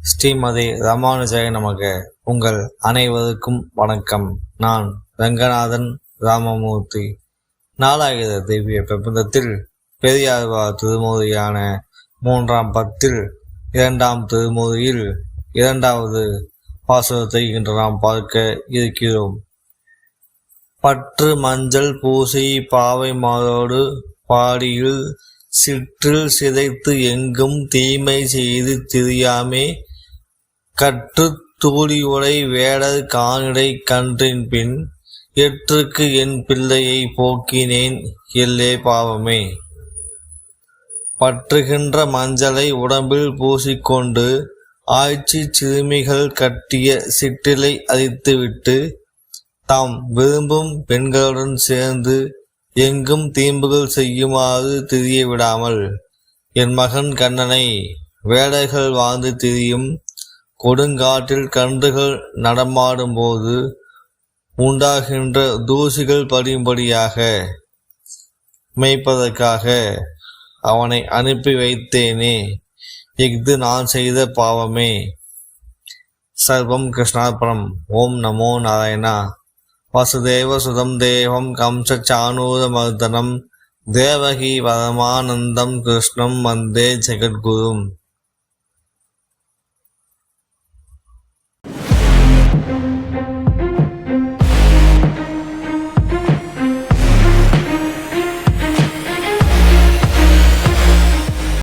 ஸ்ரீமதி ராமானுஜாய நமக. உங்கள் அனைவருக்கும் வணக்கம். நான் ரங்கநாதன் ராமமூர்த்தி. நாலாயிர திவ்ய பிரபந்தத்தில் பெரியார்வா திருமொழியான மூன்றாம் பத்தில் இரண்டாம் திருமொழியில் இரண்டாவது பாசுரத்தை இன்று நாம் பார்க்க இருக்கிறோம். பற்று மஞ்சள் பூசி பாவை மாதோடு பாடியில் சிற்றில் சிதைத்து எங்கும் தீமை செய்து திரியாமே கற்று தூளி உடை வேடர் கானிடை கன்றின் பின் எற்றுக்கு என் பிள்ளையை போக்கினேன் எல்லே பாவமே. பற்றுகின்ற மஞ்சளை உடம்பில் பூசிக்கொண்டு ஆய்ச்சி சிறுமிகள் கட்டிய சிற்றிலை அழித்துவிட்டு தாம் விரும்பும் பெண்களுடன் சேர்ந்து எங்கும் தீம்புகள் செய்யுமாறு திரிய விடாமல் என் மகன் கண்ணனை வேடர்கள் வாழ்ந்து திரியும் கொடுங்காட்டில் கன்றுகள் நடமாடும் போது உண்டாகின்ற தூசிகள் படியும்படியாக மேய்ப்பதற்காக அவனை அனுப்பி வைத்தேனே. இஃது நான் செய்த பாவமே. சர்வம் கிருஷ்ணாபுரம் ஓம் நமோ நாராயணா. வசுதேவ சுதம் தேவம் கம்சானூரமர்தனம் தேவகி பரமானந்தம் கிருஷ்ணம் வந்தே ஜெகத்குரும். Thank you.